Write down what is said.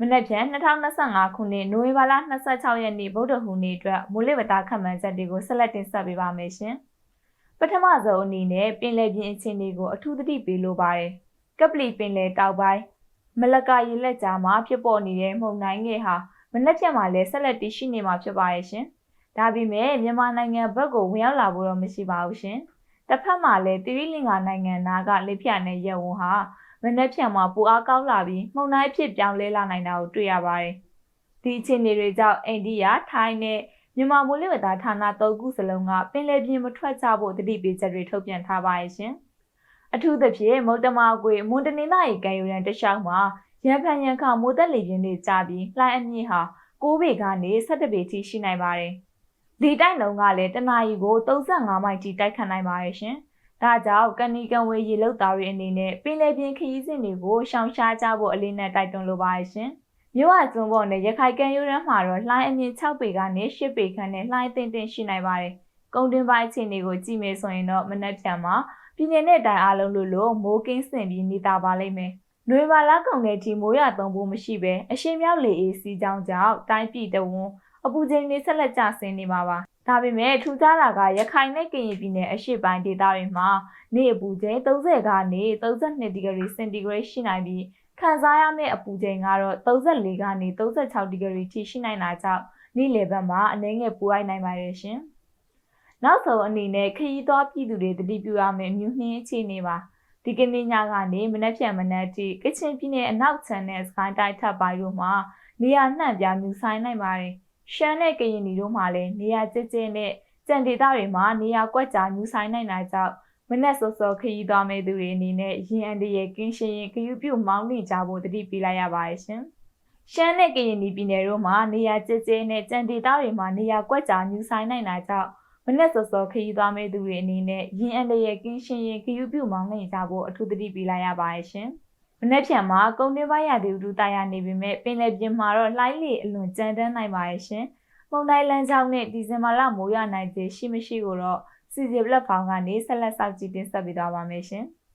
မနက်ဖြန်2025ခုနှစ်နိုဝင်ဘာလ26ရက်နေ့ဗုဒ္ဓဟူးနေ့အတွက်မိုးလေဝသခန့်မှန်းချက်တွေကိုဆက်လက်တင်ဆက်ပေးပါမယ်ရှင်။ပထမဆုံးအနေနဲ့ပင်လယ်ပြင်အခြေအနေကိုအထူးသတိပေးလိုပါတယ်။ကပလီပင်လယ်တောက်ပိုင်းမလကာရေလက်ကြားမှာဖြစ်ပေါ်နေတဲ့မှုန်တိုင်းငယ်ဟာမနက်ဖြန်မှာလည်းဆက်လက်တည်ရှိနေမှာဖြစ်ပါရဲ့ရှင်။ဒါပေမဲ့မြန်မာနိုင်ငံဘက်ကိုဝင်ရောက်လာဖို့တော့မရှိပါဘူးရှင်။တစ်ဖက်မှာလည်းတိရိလင်္ကာနိုင်ငံသားကလက်ဖြတ်နဲ့ရဲဝန်းဟာ မနက်ဖြန်မှာပူအားကောင်းလာပြီးမှုန်တိုင်းဖြစ်ပြောင်းလဲလာနိုင်တာကိုတွေ့ရပါတယ်။ဒီအခြေအနေတွေကြောင့်အိန္ဒိယ၊ထိုင်းနဲ့မြန်မာမိုးလေဝသဌာန၃ခုစလုံးကပင်လယ်ပြင်မထွက်ကြဖို့တတိပေးချက်တွေထုတ်ပြန်ထားပါရဲ့ရှင်။အထူးသဖြင့်မုတ်တမကွေမွန်တနင်္သာရီကံယူရန်တခြားမှာရန်ဖန်ရန်ခမိုးသက်လေပြင်းတွေကြပြီးလှိုင်းအမြင့်ဟာ6ပေကနေ17ပေထိရှိနိုင်ပါတယ်။ဒီတိုက်နှုန်းကလည်းတနအီကို35မိုင်ထိတိုက်ခတ်နိုင်ပါတယ်ရှင်။ ဒါကြောင့်ကန်နီကန်ဝေရေလုတ်သားတွေအနေနဲ့ပင်လယ်ပြင်ခရီးစဉ်တွေကိုရှောင်ရှားကြဖို့အလေးနဲ့တိုက်တွန်းလိုပါတယ်ရှင်။မြို့ဝကျွန်းပေါ်နဲ့ရခိုင်ကန်ယူရန်မှာတော့လှိုင်းအမြင့်6ပေကနေ10ပေခန့်နဲ့လှိုင်းတင်တင်ရှိနိုင်ပါတယ်။ကုန်းတွင်းပိုင်းအခြေအနေကိုကြည့်မယ်ဆိုရင်တော့မနက်ဖြန်မှာပြည်내နဲ့တိုင်းအားလုံးလို့လို့မိုးကင်းစင်ပြီးနေတာပါလိမ့်မယ်။နွေပါလာကုန်တဲ့ဒီမိုးရသုံးဖို့မရှိဘဲအရှင်မြောက်လေအေးစီးကြောင်းကြောင့်တိုင်းပြည်တဝန်းအပူချိန်တွေဆက်လက်ကျဆင်းနေမှာပါ။ ဒါပေမဲ့ထူးခြားတာကရခိုင်နဲ့ကရင်ပြည်နယ်အရှေ့ပိုင်းဒေသတွေမှာနေအပူချိန်30ကနေ32ဒီဂရီစင်တီဂရိတ်ရှိနိုင်ပြီးခံစားရမယ့်အပူချိန်ကတော့34ကနေ36ဒီဂရီထိရှိနိုင်တာကြောင့်နေ့လယ်ဘက်မှာအနည်းငယ်ပူအိုက်နိုင်ပါတယ်ရှင်။နောက်ဆုံးအနေနဲ့ခရီးသွားပြည်သူတွေတတိပြုရမယ့်မြူနှင်းအခြေအနေပါ။ဒီကနေ့ညကနေမနက်ဖြန်မနက်ထိကချင်ပြည်နယ်အနောက်ခြမ်းနဲ့စကိုင်းတိုင်းထပ်ပိုင်းတို့မှာနေရာနှံ့ပြားမြူဆိုင်နိုင်ပါတယ်။ ရှမ်းနဲ့ကရင်ပြည်တို့မှာလည်းနေရာကျကျနဲ့ကြံဒေသတွေမှာနေရာကွက်ကြားမြူဆိုင်နိုင်တာကြောင့်မနက်စောစောခရီးသွားမဲ့သူတွေအနေနဲ့ရင်အန်တရကင်းရှင်းရင်ခယူးပြုတ်မောင်းနေကြဖို့တတိပေးလိုက်ရပါတယ်ရှင်။ရှမ်းနဲ့ကရင်ပြည်နယ်တို့မှာနေရာကျကျနဲ့ကြံဒေသတွေမှာနေရာကွက်ကြားမြူဆိုင်နိုင်တာကြောင့်မနက်စောစောခရီးသွားမဲ့သူတွေအနေနဲ့ရင်အန်တရကင်းရှင်းရင်ခယူးပြုမောင်းနေကြဖို့အထူးသတိပေးလိုက်ရပါတယ်ရှင်။ မနက်ဖြန်မှာကုန်တင်ပိုင်းရာသီဥတုတာယာနေပေမဲ့ပင်လယ်ပြင်မှာတော့လှိုင်းလေအလွန်ကြမ်းတမ်းနိုင်ပါတယ်ရှင်။မုန်တိုင်းလမ်းကြောင်းနဲ့ဒီဇင်ဘာလမိုးရွာနိုင်ခြင်းရှိမရှိကိုတော့စီစီပလက်ဖောင်းကနေဆက်လက်စောင့်ကြည့်တင်ဆက်ပေးသွားပါမယ်ရှင်။